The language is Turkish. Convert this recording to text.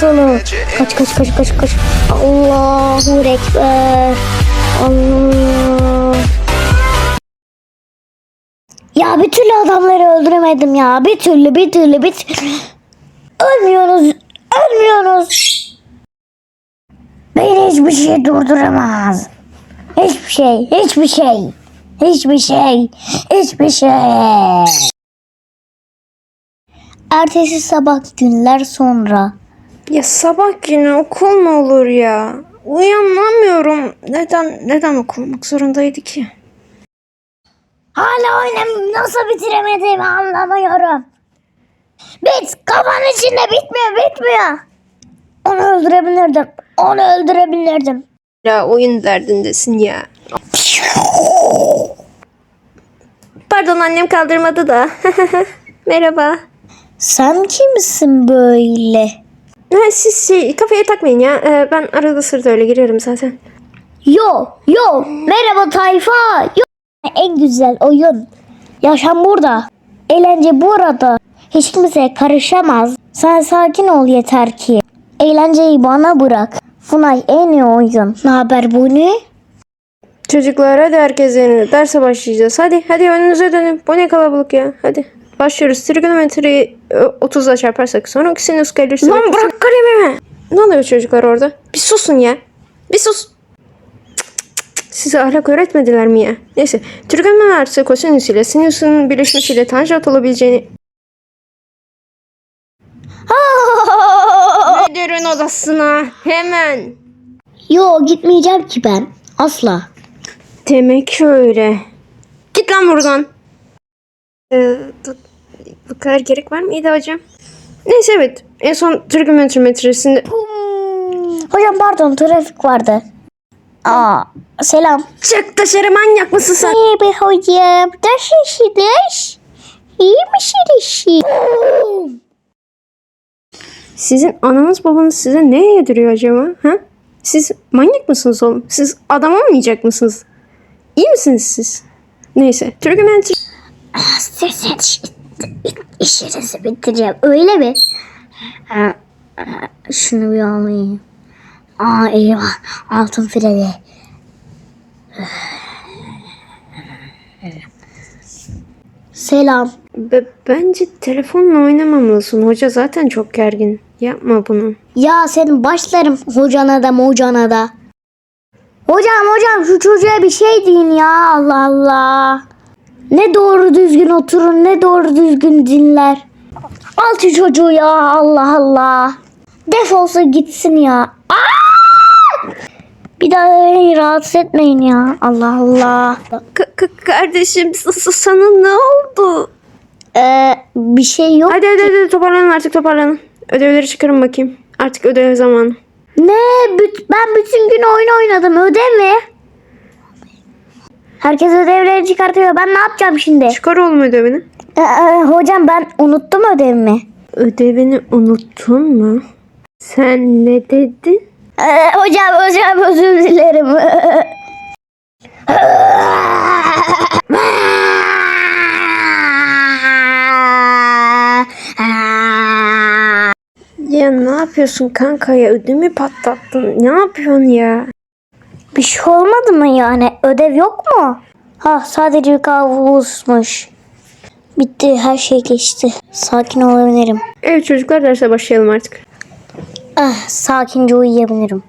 sonu. Kaç kaç kaç kaç kaç. Allahu Ekber. Allah. Ya bir türlü adamları öldüremedim ya. Bir türlü bir türlü bir türlü. Ölmüyoruz. Ölmüyoruz. Beni hiçbir şey durduramaz. Hiçbir şey, hiçbir şey. Hiçbir şey, hiçbir şey. Ertesi sabah günler sonra. Ya sabah günü okul mu olur ya? Uyanamıyorum. Neden neden okul olmak zorundaydı ki? Hala oynam nasıl bitiremediğimi anlamıyorum. Bit kafanın içinde bitmiyor bitmiyor. Onu öldürebilirdim. Onu öldürebilirdim. Ya oyun derdindesin ya. Pardon annem kaldırmadı da. Merhaba. Sen kimsin böyle? Ha, siz şey, kafaya takmayın ya. Ee, ben arada sırada öyle giriyorum zaten. Yo yo merhaba tayfa. Yo. En güzel oyun. Yaşam burada. Eğlence burada. Hiç kimse karışamaz. Sen sakin ol yeter ki. Eğlenceyi bana bırak. Funay en iyi oyun. Ne haber bu ne? Çocuklar hadi herkes yerine. Derse başlayacağız. Hadi hadi önünüze dönün. Bu ne kalabalık ya. Hadi. Başlıyoruz. Trigonometreyi e, 30'la çarparsak sonra sinüs gelirse. Lan bırak kalemimi. Ne oluyor çocuklar orada? Bir susun ya. Bir sus. Size ahlak öğretmediler mi ya? Neyse. Trigonometri kosinüs ile sinüsün birleşmesiyle tanjant olabileceğini... Müdürün odasına. Hemen. Yo gitmeyeceğim ki ben. Asla. Demek öyle. Git lan buradan. Ee, bu, kadar gerek var mıydı hocam? Neyse evet. En son trigonometresinde... Hocam pardon trafik vardı. Aa selam. Çık dışarı manyak mısın sen? İyi be hocam. Ders işiniz. İyi misiniz? Sizin ananız babanız size ne yediriyor acaba? Ha? Siz manyak mısınız oğlum? Siz adam olmayacak mısınız? İyi misiniz siz? Neyse. Trigonometri... Sizin işinizi bitireceğim. Öyle mi? Ha, ha, Şunu bir alayım. Aa eyvah. Altın freni. Selam. Be- bence telefonla oynamamalısın. Hoca zaten çok gergin. Yapma bunu. Ya senin başlarım hocana da mocana da. Hocam hocam şu çocuğa bir şey deyin ya Allah Allah. Ne doğru düzgün oturur ne doğru düzgün dinler. Al şu çocuğu ya Allah Allah. Defolsa gitsin ya. Aa! Bir daha beni rahatsız etmeyin ya Allah Allah. K- k- kardeşim sana ne oldu? Ee, bir şey yok. Hadi hadi hadi toparlanın artık toparlanın. Ödevleri çıkarın bakayım. Artık ödev zamanı. Ne? Büt- Ben bütün gün oyun oynadım. Ödev mi? Herkes ödevleri çıkartıyor. Ben ne yapacağım şimdi? Çıkar oğlum ödevini. Ee, e, hocam ben unuttum ödevimi. Ödevini unuttun mu? Sen ne dedin? Ee, hocam hocam özür dilerim. Ya ne yapıyorsun kanka ya? Ödümü patlattın. Ne yapıyorsun ya? Bir şey olmadı mı yani? Ödev yok mu? Ha sadece bir kavusmuş. Bitti her şey geçti. Sakin olabilirim. Evet çocuklar derse başlayalım artık. Ah, sakince uyuyabilirim.